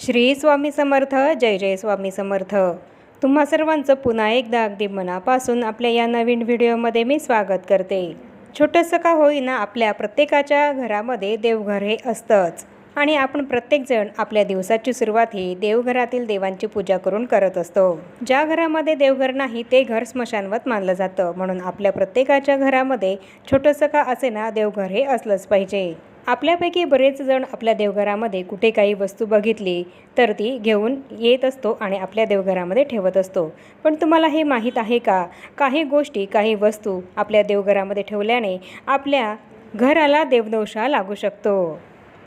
श्री स्वामी समर्थ जय जय स्वामी समर्थ. तुम्हा सर्वांचं पुन्हा एकदा अगदी मनापासून आपल्या या नवीन व्हिडिओमध्ये मी स्वागत करते. छोटंसं का होईना आपल्या प्रत्येकाच्या घरामध्ये देवघर हे असतंच. आणि आपण प्रत्येकजण आपल्या दिवसाची सुरुवात ही देवघरातील देवांची पूजा करून करत असतो. ज्या घरामध्ये देवघर नाही ते घर स्मशानवत मानलं जातं. म्हणून आपल्या प्रत्येकाच्या घरामध्ये छोटंसं का असे ना देवघर हे असलंच पाहिजे. आपल्यापैकी बरेच जण आपल्या देवघरामध्ये कुठे काही वस्तू बघितली तर ती घेऊन येत असतो आणि आपल्या देवघरामध्ये ठेवत असतो. पण तुम्हाला हे माहीत आहे का? काही गोष्टी काही वस्तू आपल्या देवघरामध्ये ठेवल्याने आपल्या घराला देवदोषा लागू शकतो.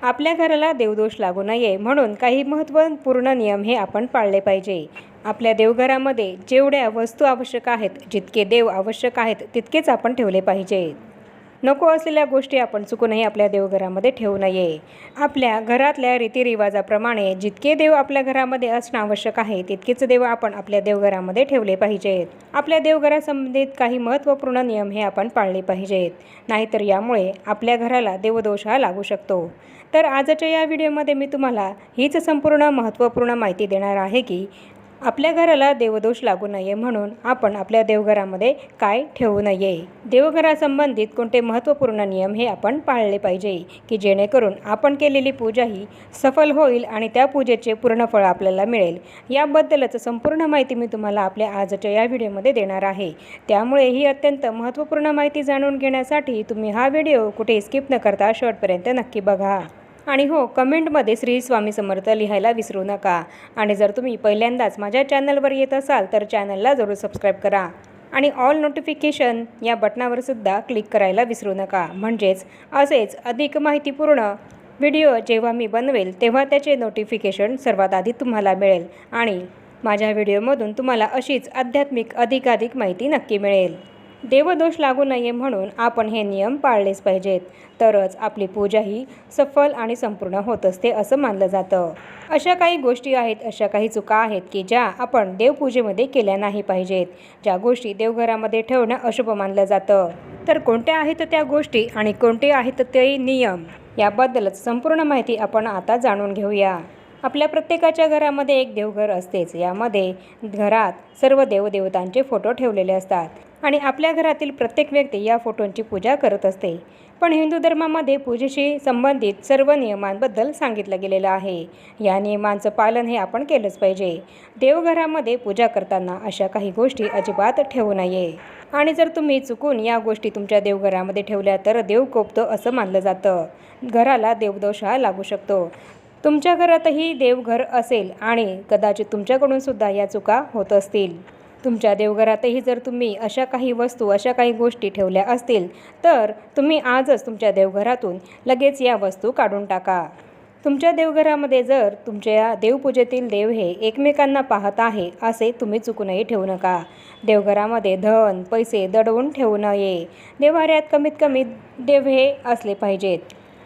आपल्या घराला देवदोष लागू नये म्हणून काही महत्त्वपूर्ण नियम हे आपण पाळले पाहिजे. आपल्या देवघरामध्ये जेवढ्या वस्तू आवश्यक आहेत जितके देव आवश्यक आहेत तितकेच आपण ठेवले पाहिजे नको असलेल्या गोष्टी आपण चुकूनही आपल्या देवघरामध्ये ठेवू नये. आपल्या घरातल्या रीतिरिवाजाप्रमाणे जितके देव आपल्या घरामध्ये असणं आवश्यक आहे तितकेच देव आपण आपल्या देवघरामध्ये ठेवले पाहिजेत. आपल्या देवघरासंबंधित काही महत्त्वपूर्ण नियम हे आपण पाळले पाहिजेत. नाहीतर यामुळे आपल्या घराला देवदोष हा लागू शकतो. तर आजच्या या व्हिडिओमध्ये मी तुम्हाला हीच संपूर्ण महत्त्वपूर्ण माहिती देणार आहे की आपल्या घराला देवदोष लागू नये म्हणून आपण आपल्या देवघरामध्ये काय ठेवू नये? देवघरासंबंधित कोणते महत्त्वपूर्ण नियम हे आपण पाळले पाहिजे की जेणेकरून आपण केलेली पूजा ही सफल होईल आणि त्या पूजेचे पूर्ण फळ आपल्याला मिळेल? याबद्दलच संपूर्ण माहिती मी तुम्हाला आपल्या आजच्या या व्हिडिओमध्ये देणार आहे. त्यामुळे ही अत्यंत महत्त्वपूर्ण माहिती जाणून घेण्यासाठी तुम्ही हा व्हिडिओ कुठे स्किप न करता शेवटपर्यंत नक्की बघा. आणि हो कमेंटमध्ये श्री स्वामी समर्थ लिहायला विसरू नका. आणि जर तुम्ही पहिल्यांदाच माझ्या चॅनलवर येत असाल तर चॅनलला जरूर सबस्क्राईब करा. आणि ऑल नोटिफिकेशन या बटणावर सुद्धा क्लिक करायला विसरू नका. म्हणजेच असेच अधिक माहितीपूर्ण व्हिडिओ जेव्हा मी बनवेल तेव्हा त्याचे नोटिफिकेशन सर्वात आधी तुम्हाला मिळेल. आणि माझ्या व्हिडिओमधून तुम्हाला अशीच आध्यात्मिक अधिकाधिक माहिती नक्की मिळेल. देवदोष लागू नये म्हणून आपण हे नियम पाळलेच पाहिजेत. तरच आपली पूजा ही सफल आणि संपूर्ण होत असते असं मानलं जातं. अशा काही गोष्टी आहेत अशा काही चुका आहेत की ज्या आपण देवपूजेमध्ये केल्या नाही पाहिजेत. ज्या गोष्टी देवघरामध्ये ठेवणं अशुभ मानलं जातं. तर कोणत्या आहेत त्या गोष्टी आणि कोणते आहेत ते नियम? याबद्दलच संपूर्ण माहिती आपण आता जाणून घेऊया. आपल्या प्रत्येकाच्या घरामध्ये एक देवघर असतेच. यामध्ये घरात सर्व देवदेवतांचे फोटो ठेवलेले असतात. आणि आपल्या घरातील प्रत्येक व्यक्ती या फोटोंची पूजा करत असते. पण हिंदू धर्मामध्ये पूजेशी संबंधित सर्व नियमांबद्दल सांगितलं गेलेलं आहे. या नियमांचं पालन हे आपण केलंच पाहिजे. देवघरामध्ये पूजा करताना अशा काही गोष्टी अजिबात ठेवू नये. आणि जर तुम्ही चुकून या गोष्टी तुमच्या देवघरामध्ये ठेवल्या तर देव कोपतो असं मानलं जातं. घराला देवदोष हा लागू शकतो. तुमच्या घरातही देवघर असेल आणि कदाचित तुमच्याकडून सुद्धा या चुका होत असतील. तुमच्या देवघरातही जर तुम्ही अशा काही वस्तू अशा काही गोष्टी ठेवल्या असतील तर तुम्ही आजच तुमच्या देवघरातून लगेच या वस्तू काढून टाका. तुमच्या देवघरामध्ये जर तुमच्या देवपूजेतील देव हे एकमेकांना पाहत आहे असे तुम्ही चुकूनही ठेवू नका. देवघरामध्ये धन पैसे दडवून ठेवू नये. देवाऱ्यात कमीत कमी देव हे असले पाहिजेत.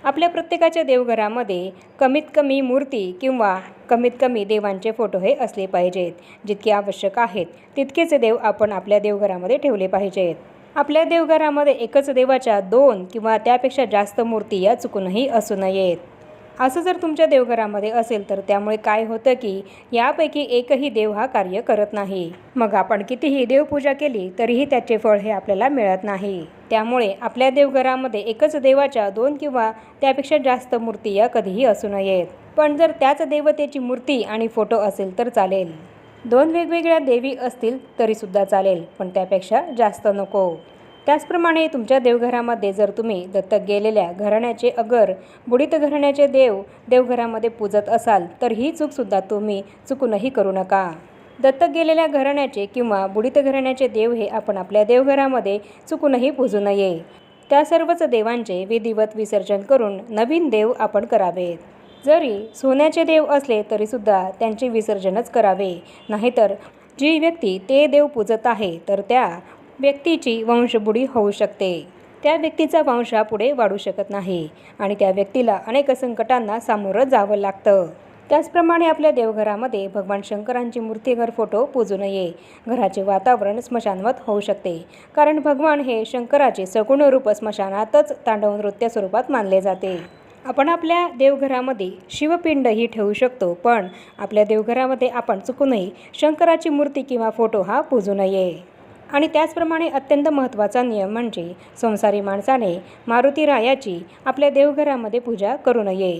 आपल्या प्रत्येकाच्या देवघरामध्ये कमीत कमी मूर्ती किंवा कमीत कमी देवांचे फोटो हे असले पाहिजेत. जितके आवश्यक आहेत तितकेच देव आपण आपल्या देवघरामध्ये ठेवले पाहिजेत. आपल्या देवघरामध्ये एकच देवाच्या दोन किंवा त्यापेक्षा जास्त मूर्ती या चुकूनही असू नयेत. असं जर तुमच्या देवघरामध्ये असेल तर त्यामुळे काय होतं की यापैकी एकही देव हा कार्य करत नाही. मग आपण कितीही देवपूजा केली तरीही त्याचे फळ हे आपल्याला मिळत नाही. त्यामुळे आपल्या देवघरामध्ये एकच देवाच्या दोन किंवा त्यापेक्षा जास्त मूर्ती या कधीही असू नयेत. पण जर त्याच देवतेची मूर्ती आणि फोटो असेल तर चालेल. दोन वेगवेगळ्या देवी असतील तरीसुद्धा चालेल पण त्यापेक्षा जास्त नको. त्याचप्रमाणे तुमच्या देवघरामध्ये जर तुम्ही दत्तक गेलेल्या घराण्याचे अगर बुडीत घराण्याचे देव देवघरामध्ये पूजत असाल तर ही चूकसुद्धा तुम्ही चुकूनही करू नका. दत्तक गेलेल्या घराण्याचे किंवा बुडीत घराण्याचे देव हे आपण आपल्या देवघरामध्ये चुकूनही पूजू नये. त्या सर्वच देवांचे विधिवत विसर्जन करून नवीन देव आपण करावेत. जरी सोन्याचे देव असले तरीसुद्धा त्यांचे विसर्जनच करावे. नाहीतर जी व्यक्ती ते देव पूजत आहे तर त्या व्यक्तीची वंशबुडी होऊ शकते. त्या व्यक्तीचा वंश हा पुढे वाढू शकत नाही आणि त्या व्यक्तीला अनेक संकटांना सामोरं जावं लागतं. त्याचप्रमाणे आपल्या देवघरामध्ये भगवान शंकरांची मूर्तीघर फोटो पूजू नये. घराचे वातावरण स्मशानवत होऊ शकते. कारण भगवान हे शंकराचे सगुण रूप स्मशानातच तांडव नृत्य स्वरूपात मानले जाते. आपण आपल्या देवघरामध्ये शिवपिंडही ठेवू शकतो पण आपल्या देवघरामध्ये आपण चुकूनही शंकराची मूर्ती किंवा फोटो हा पूजू नये. आणि त्याचप्रमाणे अत्यंत महत्त्वाचा नियम म्हणजे संसारी माणसाने मारुती रायाची आपल्या देवघरामध्ये पूजा करू नये.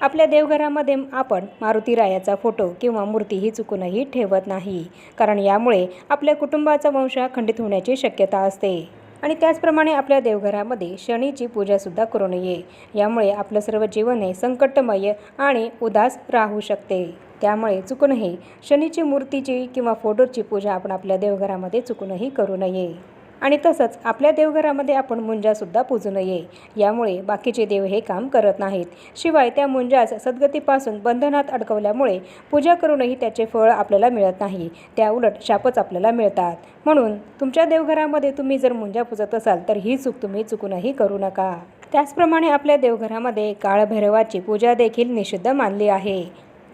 आपल्या देवघरामध्ये आपण मारुती रायाचा फोटो किंवा मूर्तीही चुकूनही ठेवत नाही कारण यामुळे आपल्या कुटुंबाचा वंश खंडित होण्याची शक्यता असते. आणि त्याचप्रमाणे आपल्या देवघरामध्ये शनीची पूजासुद्धा करू नये यामुळे आपलं सर्व जीवन हे संकटमय आणि उदास राहू शकते. त्यामुळे चुकूनही शनीची मूर्तीची किंवा फोटोची पूजा आपण आपल्या देवघरामध्ये चुकूनही करू नये. आणि तसंच आपल्या देवघरामध्ये आपण मुंजासुद्धा पूजू नये. यामुळे बाकीचे देव हे काम करत नाहीत. शिवाय त्या मुंजास सद्गतीपासून बंधनात अडकवल्यामुळे पूजा करूनही त्याचे फळ आपल्याला मिळत नाही. त्या उलट शापच आपल्याला मिळतात. म्हणून तुमच्या देवघरामध्ये तुम्ही जर मुंजा पूजत असाल तर ही चूक तुम्ही चुकूनही करू नका. त्याचप्रमाणे आपल्या देवघरामध्ये काळभैरवाची पूजा देखील निषिद्ध मानली आहे.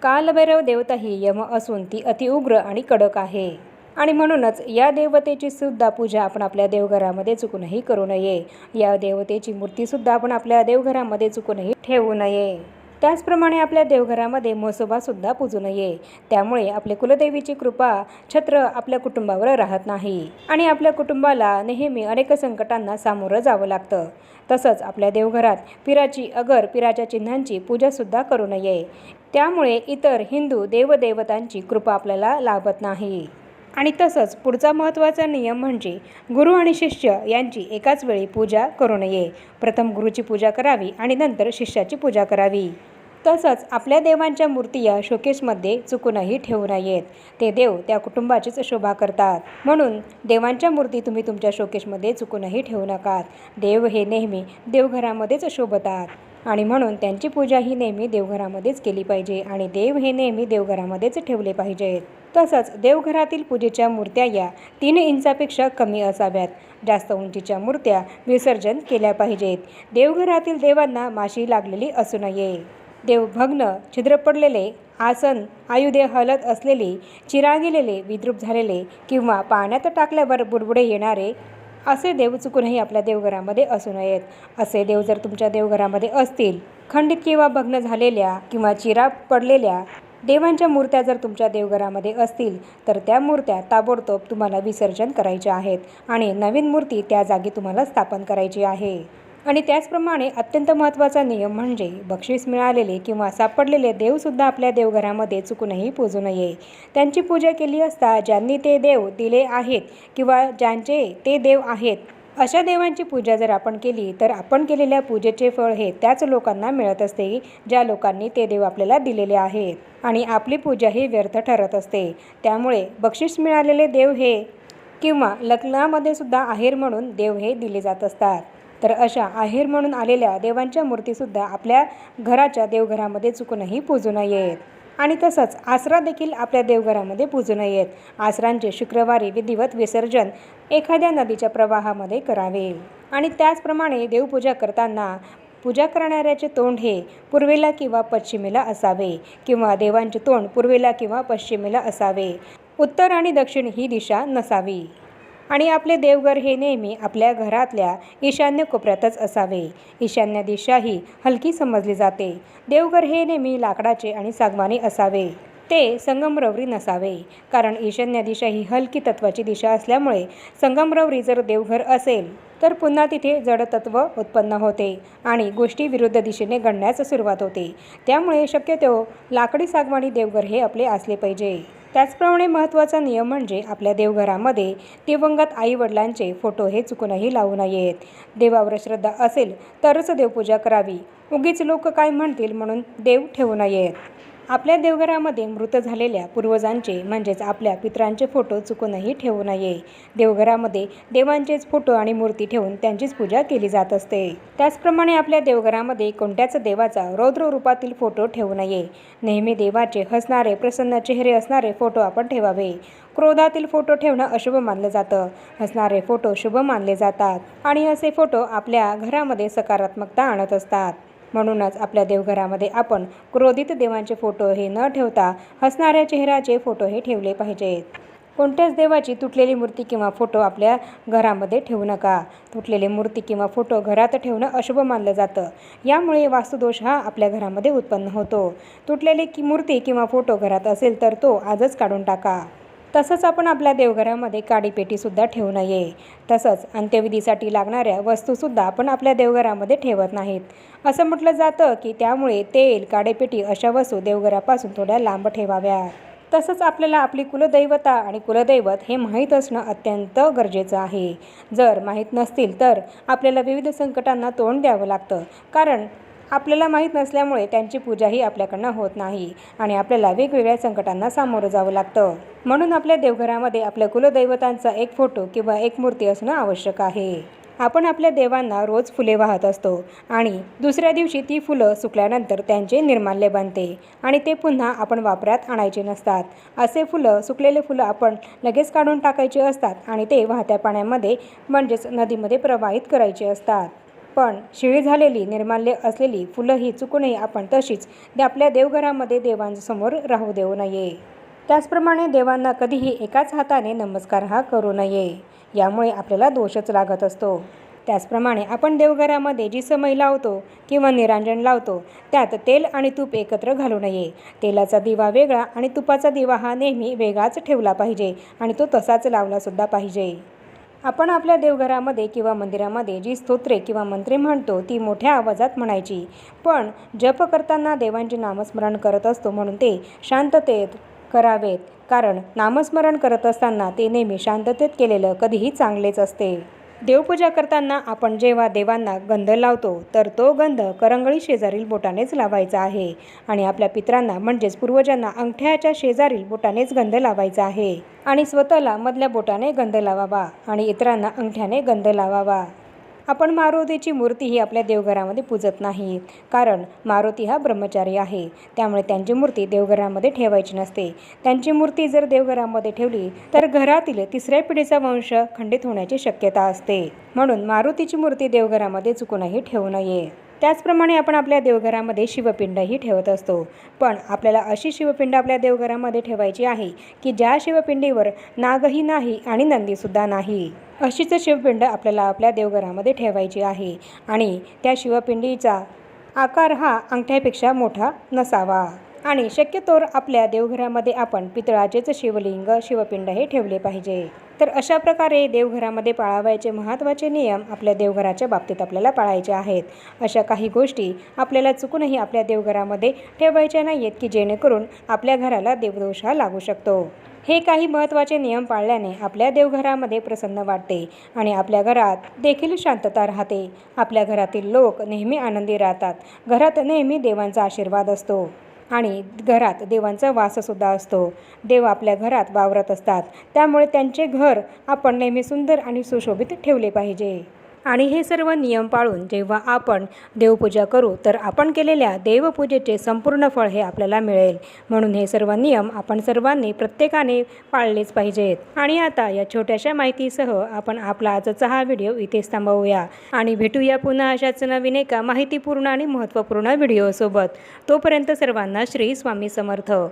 कालभैरव देवता ही यम असून ती अतिउग्र आणि कडक आहे. आणि म्हणूनच या देवतेची सुद्धा पूजा आपण आपल्या देवघरामध्ये चुकूनही करू नये. या देवतेची मूर्तीसुद्धा आपण आपल्या देवघरामध्ये चुकूनही ठेवू नये. त्याचप्रमाणे आपल्या देवघरामध्ये म्हसोबासुद्धा पूजू नये. त्यामुळे आपल्या कुलदेवीची कृपा छत्र आपल्या कुटुंबावर राहत नाही. आणि आपल्या कुटुंबाला नेहमी अनेक संकटांना सामोरं जावं लागतं. तसंच आपल्या देवघरात पिराची अगर पिराच्या चिन्हांची पूजासुद्धा करू नये. त्यामुळे इतर हिंदू देवदेवतांची कृपा आपल्याला लाभत नाही. आणि तसंच पुढचा महत्त्वाचा नियम म्हणजे गुरु आणि शिष्य यांची एकाच वेळी पूजा करू नये. प्रथम गुरुची पूजा करावी आणि नंतर शिष्याची पूजा करावी. तसंच आपल्या देवांच्या मूर्ती या शोकेसमध्ये चुकूनही ठेवू नयेत. ते देव त्या कुटुंबाचीच शोभा करतात. म्हणून देवांच्या मूर्ती तुम्ही तुमच्या शोकेसमध्ये चुकूनही ठेवू नकात. देव हे नेहमी देवघरामध्येच शोभतात. आणि म्हणून त्यांची पूजा ही नेहमी देवघरामध्येच केली पाहिजे आणि देव हे नेहमी देवघरामध्येच ठेवले पाहिजेत. तसंच देवघरातील पूजेच्या मूर्त्या या तीन इंचापेक्षा कमी असाव्यात. जास्त उंचीच्या मूर्त्या विसर्जन केल्या पाहिजेत. देवघरातील देवांना माशी लागलेली असू नये देव भग्न छिद्र पडलेले आसन आयुधे हलत असलेली चिरा गेलेले विद्रूप झालेले किंवा पाण्यात टाकल्यावर बुडबुडे येणारे असे देव चुकूनही आपल्या देवघरामध्ये असू नयेत असे देव जर तुमच्या देवघरामध्ये असतील खंडित किंवा भग्न झालेल्या किंवा चिरा पडलेल्या देवांच्या मूर्त्या जर तुमच्या देवघरामध्ये असतील तर त्या मूर्त्या ताबडतोब तुम्हाला विसर्जन करायच्या आहेत आणि नवीन मूर्ती त्या जागी तुम्हाला स्थापन करायची आहे. आणि त्याचप्रमाणे अत्यंत महत्त्वाचा नियम म्हणजे बक्षीस मिळालेले किंवा सापडलेले देवसुद्धा आपल्या देवघरामध्ये चुकूनही पूजू नये. त्यांची पूजा केली असता ज्यांनी ते देव दिले आहेत किंवा ज्यांचे ते देव आहेत अशा देवांची पूजा जर आपण केली तर आपण केलेल्या पूजेचे फळ हे त्याच लोकांना मिळत असते ज्या लोकांनी ते देव आपल्याला दिलेले आहेत. आणि आपली पूजा ही व्यर्थ ठरत असते. त्यामुळे बक्षीस मिळालेले देव हे किंवा लग्नामध्ये सुद्धा आहेर म्हणून देव हे दिले जात असतात. तर अशा आहेर म्हणून आलेल्या देवांच्या मूर्तीसुद्धा आपल्या घराच्या देवघरामध्ये चुकूनही पूजू नयेत. आणि तसंच आसरा देखील आपल्या देवघरामध्ये पूजू नयेत आसरांचे शुक्रवारी विधिवत विसर्जन एखाद्या नदीच्या प्रवाहामध्ये करावे. आणि त्याचप्रमाणे देवपूजा करताना पूजा करणाऱ्याचे तोंड हे पूर्वेला किंवा पश्चिमेला असावे किंवा देवांचे तोंड पूर्वेला किंवा पश्चिमेला असावे. उत्तर आणि दक्षिण ही दिशा नसावी. आणि आपले देवघर हे नेहमी आपल्या घरातल्या ईशान्य कोपऱ्यातच असावे. ईशान्य दिशा ही हलकी समजली जाते. देवघर हे नेहमी लाकडाचे आणि सागवानी असावे. ते संगमरवरी नसावे. कारण ईशान्य दिशा ही हलकी तत्वाची दिशा असल्यामुळे संगमरवरी जर देवघर असेल तर पुन्हा तिथे जडतत्व उत्पन्न होते आणि गोष्टी विरुद्ध दिशेने घडण्यास सुरुवात होते. त्यामुळे शक्यतो लाकडी सागवानी देवघर हे आपले असले पाहिजे. त्याचप्रमाणे महत्त्वाचा नियम म्हणजे आपल्या देवघरामध्ये दिवंगत आईवडिलांचे फोटो हे चुकूनही लावू नयेत. देवावर श्रद्धा असेल तरच देवपूजा करावी. उगीच लोक काय म्हणतील म्हणून देव ठेवू नयेत. आपल्या देवघरामध्ये मृत झालेल्या पूर्वजांचे म्हणजेच आपल्या पितरांचे फोटो चुकूनही ठेवू नये. देवघरामध्ये देवांचेच फोटो आणि मूर्ती ठेवून त्यांचीच पूजा केली जात असते. त्याचप्रमाणे आपल्या देवघरामध्ये कोणत्याच देवाचा रौद्र रूपातील फोटो ठेवू नये. नेहमी देवाचे हसणारे प्रसन्न चेहरे असणारे फोटो आपण ठेवावे. क्रोधातील फोटो ठेवणं अशुभ मानलं जातं. हसणारे फोटो शुभ मानले जातात आणि असे फोटो आपल्या घरामध्ये सकारात्मकता आणत असतात. म्हणूनच आपल्या देवघरामध्ये आपण क्रोधित देवांचे फोटो हे न ठेवता हसणाऱ्या चेहऱ्याचे फोटो हे ठेवले पाहिजेत. कोणत्याच देवाची तुटलेली मूर्ती किंवा फोटो आपल्या घरामध्ये ठेवू नका. तुटलेली मूर्ती किंवा फोटो घरात ठेवणं अशुभ मानलं जातं. यामुळे वास्तुदोष हा आपल्या घरामध्ये उत्पन्न होतो. तुटलेली की मूर्ती किंवा फोटो घरात असेल तर तो आजच काढून टाका. तसंच आपण आपल्या देवघरामध्ये काडीपेटीसुद्धा ठेवू नये. तसंच अंत्यविधीसाठी लागणाऱ्या वस्तूसुद्धा आपण आपल्या देवघरामध्ये ठेवत नाहीत. असं म्हटलं जातं की त्यामुळे तेल काडेपेटी अशा वस्तू देवघरापासून थोड्या लांब ठेवाव्या. तसंच आपल्याला आपली कुलदैवता आणि कुलदैवत हे माहीत असणं अत्यंत गरजेचं आहे. जर माहीत नसतील तर आपल्याला विविध संकटांना तोंड द्यावं लागतं. कारण आपल्याला माहीत नसल्यामुळे त्यांची पूजाही आपल्याकडनं होत नाही आणि आपल्याला वेगवेगळ्या संकटांना सामोरं जावं लागतं. म्हणून आपल्या देवघरामध्ये आपल्या कुलदैवतांचा एक फोटो किंवा एक मूर्ती असणं आवश्यक आहे. आपण आपल्या देवांना रोज फुले वाहत असतो आणि दुसऱ्या दिवशी ती फुलं सुकल्यानंतर त्यांचे निर्माल्य बनते आणि ते पुन्हा आपण वापरात आणायचे नसतात. असे फुलं सुकलेले फुलं आपण लगेच काढून टाकायचे असतात आणि ते वाहत्या पाण्यामध्ये म्हणजेच नदीमध्ये प्रवाहित करायचे असतात. पण शिळी झालेली निर्माल्य असलेली फुलं ही चुकूनही आपण तशीच दे- आपल्या देवघरामध्ये देवांसमोर राहू देऊ नये. त्याचप्रमाणे देवांना कधीही एकाच हाताने नमस्कार हा करू नये. यामुळे आपल्याला दोषच लागत असतो. त्याचप्रमाणे आपण देवघरामध्ये जी समई लावतो किंवा निरांजन लावतो त्यात तेल आणि तूप एकत्र घालू नये. तेलाचा दिवा वेगळा आणि तुपाचा दिवा हा नेहमी वेगळाच ठेवला पाहिजे आणि तो तसाच लावलासुद्धा पाहिजे. आपण आपल्या देवघरामध्ये किंवा मंदिरामध्ये जी स्तोत्रे किंवा मंत्रे म्हणतो ती मोठ्या आवाजात म्हणायची. पण जप करताना देवांचे नामस्मरण करत असतो म्हणून ते शांततेत करावेत. कारण नामस्मरण करत असताना ते नेहमी शांततेत केलेलं कधीही चांगलेच असते. देवपूजा करताना आपण जेव्हा देवांना गंध लावतो तर तो गंध करंगळी शेजारील बोटानेच लावायचा आहे. आणि आपल्या पित्रांना म्हणजेच पूर्वजांना अंगठ्याच्या शेजारील बोटानेच गंध लावायचा आहे. आणि स्वतःला मधल्या बोटाने गंध लावावा आणि इतरांना अंगठ्याने गंध लावावा. आपण मारुतीची मूर्ती ही आपल्या देवघरामध्ये पूजत नाही. कारण मारुती हा ब्रह्मचारी आहे. त्यामुळे त्यांची मूर्ती देवघरामध्ये ठेवायची नसते. त्यांची मूर्ती जर देवघरामध्ये ठेवली तर घरातील तिसऱ्या पिढीचा वंश खंडित होण्याची शक्यता असते. म्हणून मारुतीची मूर्ती देवघरामध्ये चुकूनही ठेवू नये. त्याचप्रमाणे आपण आपल्या देवघरामध्ये शिवपिंडही ठेवत असतो. पण आपल्याला अशी शिवपिंड आपल्या देवघरामध्ये ठेवायची आहे की ज्या शिवपिंडीवर नागही नाही आणि नंदीसुद्धा नाही. अशीच शिवपिंड आपल्याला आपल्या देवघरामध्ये ठेवायची आहे आणि त्या शिवपिंडीचा आकार हा अंगठ्यापेक्षा मोठा नसावा. आणि शक्यतोवर आपल्या देवघरामध्ये आपण पितळाचेच शिवलिंग शिवपिंड हे ठेवले पाहिजे. तर अशा प्रकारे देवघरामध्ये पाळावायचे महत्त्वाचे नियम आपल्या देवघराच्या बाबतीत आपल्याला पाळायचे आहेत. अशा काही गोष्टी आपल्याला चुकूनही आपल्या देवघरामध्ये ठेवायच्या नाही आहेत की जेणेकरून आपल्या घराला देवदोष हा लागू शकतो. हे काही महत्त्वाचे नियम पाळल्याने आपल्या देवघरामध्ये प्रसन्न वाटते आणि आपल्या घरात देखील शांतता राहते. आपल्या घरातील लोक नेहमी आनंदी राहतात. घरात नेहमी देवांचा आशीर्वाद असतो. आणि घरात देवांचा वाससुद्धा असतो. देव आपल्या घरात वावरत असतात. त्यामुळे त्यांचे घर आपण नेहमी सुंदर आणि सुशोभित ठेवले पाहिजे. आणि हे सर्व नियम पाळून जेव्हा आपण देवपूजा करू तर आपण केलेल्या देवपूजेचे संपूर्ण फळ हे आपल्याला मिळेल. म्हणून हे सर्व नियम आपण सर्वांनी प्रत्येकाने पाळलेच पाहिजेत. आणि आता या छोट्याशा माहितीसह आपण आपला आजचा हा व्हिडिओ इथेच थांबवूया. आणि भेटूया पुन्हा अशाच नवीन एका माहितीपूर्ण आणि महत्त्वपूर्ण व्हिडिओसोबत. तोपर्यंत सर्वांना श्री स्वामी समर्थ.